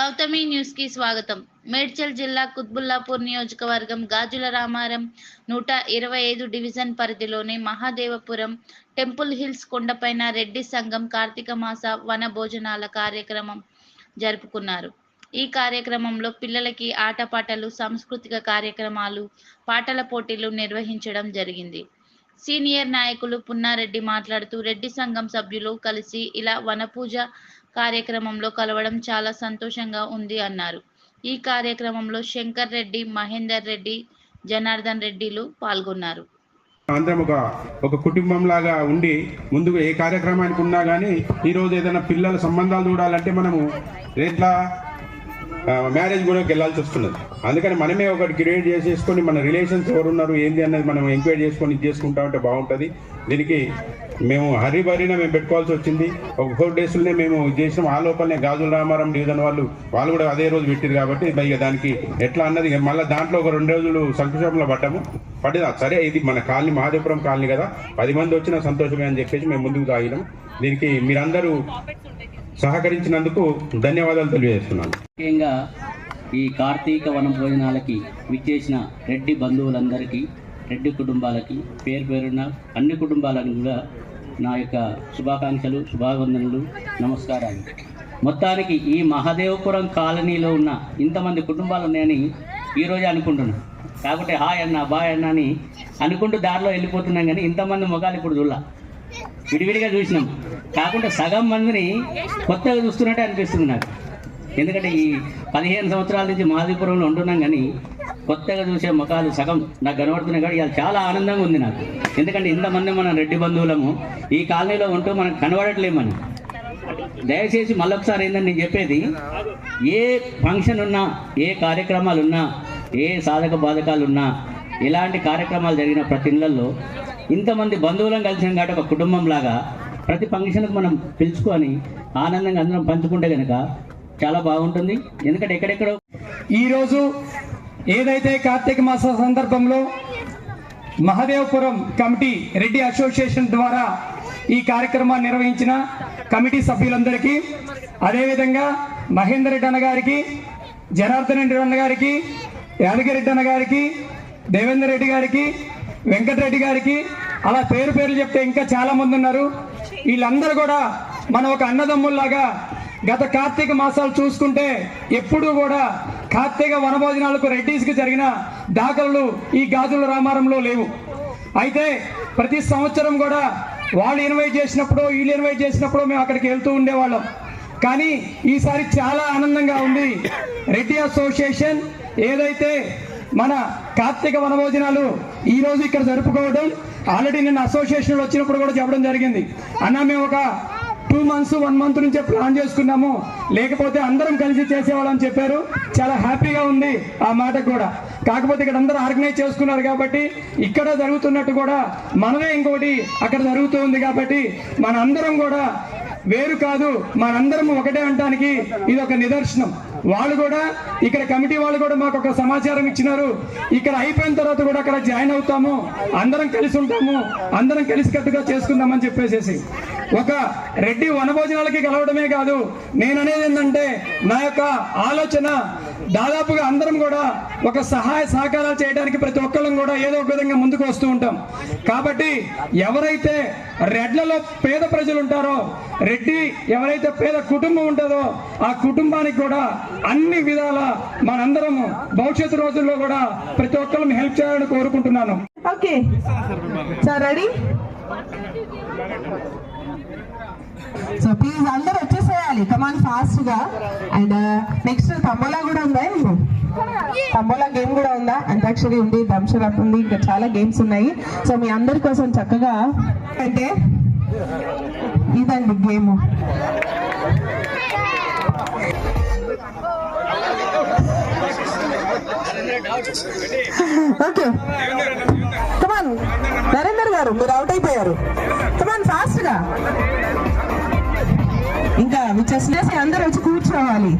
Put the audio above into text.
గౌతమి న్యూస్కి స్వాగతం. మేడ్చల్ జిల్లా కుత్బుల్లాపూర్ నియోజకవర్గం గాజుల రామారం నూట ఇరవై ఐదు డివిజన్ పరిధిలోని మహాదేవపురం టెంపుల్ హిల్స్ కొండపైన రెడ్డి సంఘం కార్తీక మాస వన భోజనాల కార్యక్రమం జరుపుకున్నారు. ఈ కార్యక్రమంలో పిల్లలకి ఆటపాటలు సాంస్కృతిక కార్యక్రమాలు పాటల పోటీలు నిర్వహించడం జరిగింది. సీనియర్ నాయకులు పున్నారెడ్డి మాట్లాడుతూ రెడ్డి సంఘం సభ్యులు కలిసి ఇలా వనపూజ కార్యక్రమంలో కలవడం చాలా సంతోషంగా ఉంది అన్నారు. ఈ కార్యక్రమంలో శంకర్ రెడ్డి మహేందర్ రెడ్డి జనార్దన్ రెడ్డిలు పాల్గొన్నారు. అందరం ఒక ఒక కుటుంబం లాగా ఉండి ముందుకు ఏ కార్యక్రమానికి ఉన్నా కానీ ఈరోజు ఏదైనా పిల్లల సంబంధాలు చూడాలంటే మనము ఎట్లా మ్యారేజ్ కూడా వెళ్ళాల్సి వస్తున్నది. అందుకని మనమే ఒకటి క్రియేట్ చేసేసుకొని మన రిలేషన్స్ ఎవరున్నారు ఏంది అన్నది మనం ఎంక్వైరీ చేసుకొని ఇది చేసుకుంటా ఉంటే బాగుంటుంది. దీనికి మేము హరి బరిన మేము పెట్టుకోవాల్సి వచ్చింది. ఒక ఫోర్ డేస్లోనే మేము చేసిన. ఆ లోపలనే గాజుల రామారం డివిజన్ వాళ్ళు వాళ్ళు కూడా అదే రోజు పెట్టారు కాబట్టి ఇక దానికి ఎట్లా అన్నది మళ్ళీ దాంట్లో ఒక రెండు రోజులు సంతోషంలో పడ్డాము. పడి సరే ఇది మన కాలనీ మహాదేవపురం కాలనీ కదా. పది మంది వచ్చినా సంతోషమే అని చెప్పేసి మేము ముందుకు సాగినాం. దీనికి మీరందరూ సహకరించినందుకు ధన్యవాదాలు తెలియజేస్తున్నాను. ముఖ్యంగా ఈ కార్తీక వన భోజనాలకి విచ్చేసిన రెడ్డి బంధువులందరికీ రెడ్డి కుటుంబాలకి పేరు పేరున అన్ని కుటుంబాలకు కూడా నా యొక్క శుభాకాంక్షలు శుభాభివందనలు నమస్కారాలు. మొత్తానికి ఈ మహదేవపురం కాలనీలో ఉన్న ఇంతమంది కుటుంబాలు ఉన్నాయని ఈరోజే అనుకుంటున్నాను కాకపోతే హాయ్ అన్న బాయ్ అన్న అని అనుకుంటూ దారిలో వెళ్ళిపోతున్నాం కానీ ఇంతమంది ముఖాలు ఇప్పుడు చూడాల. విడివిడిగా చూసినాం. కాకుండా సగం మందిని కొత్తగా చూస్తున్నట్టే అనిపిస్తుంది నాకు. ఎందుకంటే ఈ పదిహేను సంవత్సరాల నుంచి మహాదీపురంలో ఉంటున్నాం కానీ కొత్తగా చూసే ముఖాలు సగం నాకు కనబడుతున్నాయి కానీ ఇవాళ చాలా ఆనందంగా ఉంది నాకు. ఎందుకంటే ఇంతమంది మన రెడ్డి బంధువులము ఈ కాలనీలో ఉంటూ మనకు కనబడట్లేమని దయచేసి మళ్ళొకసారి ఏంటని నేను చెప్పేది ఏ ఫంక్షన్ ఉన్నా ఏ కార్యక్రమాలు ఉన్నా ఏ సాధక బాధకాలు ఉన్నా ఇలాంటి కార్యక్రమాలు జరిగిన ప్రతి ఇళ్ళలో ఇంతమంది బంధువులను కలిసిన కాబట్టి ఒక కుటుంబం లాగా ప్రతి ఫంక్షన్కి మనం పిలుచుకొని ఆనందంగా అందరం పంచుకుంటే కనుక చాలా బాగుంటుంది. ఎందుకంటే ఎక్కడెక్కడో ఈరోజు ఏదైతే కార్తీక మాస సందర్భంలో మహదేవపురం కమిటీ రెడ్డి అసోసియేషన్ ద్వారా ఈ కార్యక్రమాన్ని నిర్వహించిన కమిటీ సభ్యులందరికీ అదేవిధంగా మహేందర్ రెడ్డి అన్న గారికి జనార్దన్ రెడ్డి అన్న గారికి యాదగిరెడ్డి అన్న గారికి దేవేందర్ రెడ్డి గారికి వెంకటరెడ్డి గారికి అలా పేరు పేర్లు చెప్తే ఇంకా చాలామంది ఉన్నారు. వీళ్ళందరూ కూడా మన ఒక అన్నదమ్ముల్లాగా గత కార్తీక మాసాలు చూసుకుంటే ఎప్పుడూ కూడా కార్తీక వనభోజనాలకు రెడ్డీస్కి జరిగిన దాఖలు ఈ గాజుల రామారంలో లేవు. అయితే ప్రతి సంవత్సరం కూడా వాళ్ళు ఇన్వైట్ చేసినప్పుడు వీళ్ళు ఇన్వైట్ చేసినప్పుడు మేము అక్కడికి వెళ్తూ ఉండేవాళ్ళం. కానీ ఈసారి చాలా ఆనందంగా ఉంది. రెడ్డి అసోసియేషన్ ఏదైతే మన కార్తీక వనభోజనాలు ఈరోజు ఇక్కడ జరుపుకోవడం ఆల్రెడీ నిన్న అసోసియేషన్ వచ్చినప్పుడు కూడా చెప్పడం జరిగింది. అన్న మేము ఒక టూ మంత్స్ వన్ మంత్ నుంచే ప్లాన్ చేసుకున్నాము. లేకపోతే అందరం కలిసి చేసేవాళ్ళం చెప్పారు. చాలా హ్యాపీగా ఉంది ఆ మాట కూడా. కాకపోతే ఇక్కడ అందరూ ఆర్గనైజ్ చేసుకున్నారు కాబట్టి ఇక్కడ జరుగుతున్నట్టు కూడా మనమే ఇంకోటి అక్కడ జరుగుతూ ఉంది కాబట్టి మన అందరం కూడా వేరు కాదు. మనందరం ఒకటే అనడానికి ఇది ఒక నిదర్శనం. వాళ్ళు కూడా ఇక్కడ కమిటీ వాళ్ళు కూడా మాకు ఒక సమాచారం ఇచ్చినారు. ఇక్కడ అయిపోయిన తర్వాత కూడా అక్కడ జాయిన్ అవుతాము. అందరం కలిసి ఉంటాము. అందరం కలిసికట్టుగా చేసుకుందామని చెప్పేసేసి. ఒక రెడ్డి వనభోజనాలకి కలవడమే కాదు నేను అనేది ఏంటంటే నా యొక్క ఆలోచన దాదాపుగా అందరం కూడా ఒక సహాయ సహకారాలు చేయడానికి ప్రతి ఒక్కళ్ళం కూడా ఏదో ఒక విధంగా ముందుకు వస్తూ ఉంటాం. కాబట్టి ఎవరైతే రెడ్లలో పేద ప్రజలు ఉంటారో రెడ్డి ఎవరైతే పేద కుటుంబం ఉంటుందో ఆ కుటుంబానికి కూడా అన్ని విధాల మనందరం భవిష్యత్తు రోజుల్లో కూడా ప్రతి ఒక్కరిని హెల్ప్ చేయాలని కోరుకుంటున్నాను. Okay. Sir ready? So please అందరూ వచ్చేసేయాలి కమాన్ ఫాస్ట్గా అండ్ uh, నెక్స్ట్ తంబోలా కూడా ఉందా ఏమో తంబోలా గేమ్ కూడా ఉందా? అంతాక్షరి ఉంది దంశరప్ ఉంది ఇంకా చాలా గేమ్స్ ఉన్నాయి. సో మీ అందరి కోసం చక్కగా అంటే ఇదండి గేమ్. ఓకే కమాన్ నరేందర్ గారు మీరు అవుట్ అయిపోయారు. కమాన్ ఫాస్ట్గా. విచ్చేసి అందరూ వచ్చి కూర్చోవాలి.